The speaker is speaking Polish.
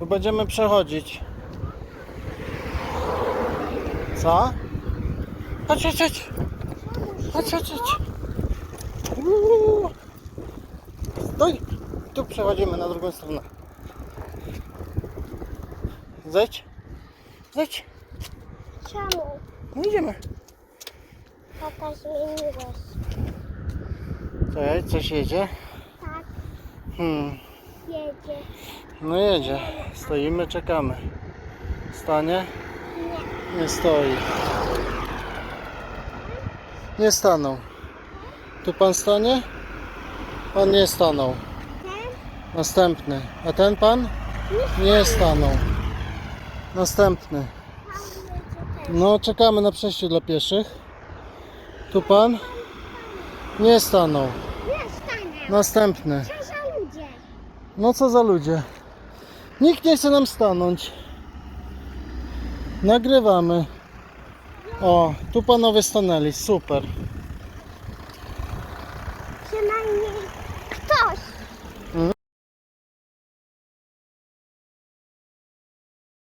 Tu będziemy przechodzić. Co? Chodź, chodź, chodź. Chodź, chodź, chodź. Uuu. Stój. Tu przechodzimy na drugą stronę. Zejdź. Zejdź. Czemu? No idziemy. Tata zmieniłeś. Czekaj, coś jedzie. Tak, Hmm. Jedzie. No jedzie. Stoimy, czekamy. Stanie? Nie. Nie stoi. Nie stanął. Tu pan stanie? Pan nie stanął. Następny. A ten pan? Nie stanął. Następny. No, czekamy na przejściu dla pieszych. Tu pan? Nie stanął. Następny. No co za ludzie. Nikt nie chce nam stanąć. Nagrywamy. O, tu panowie stanęli. Super. Przynajmniej.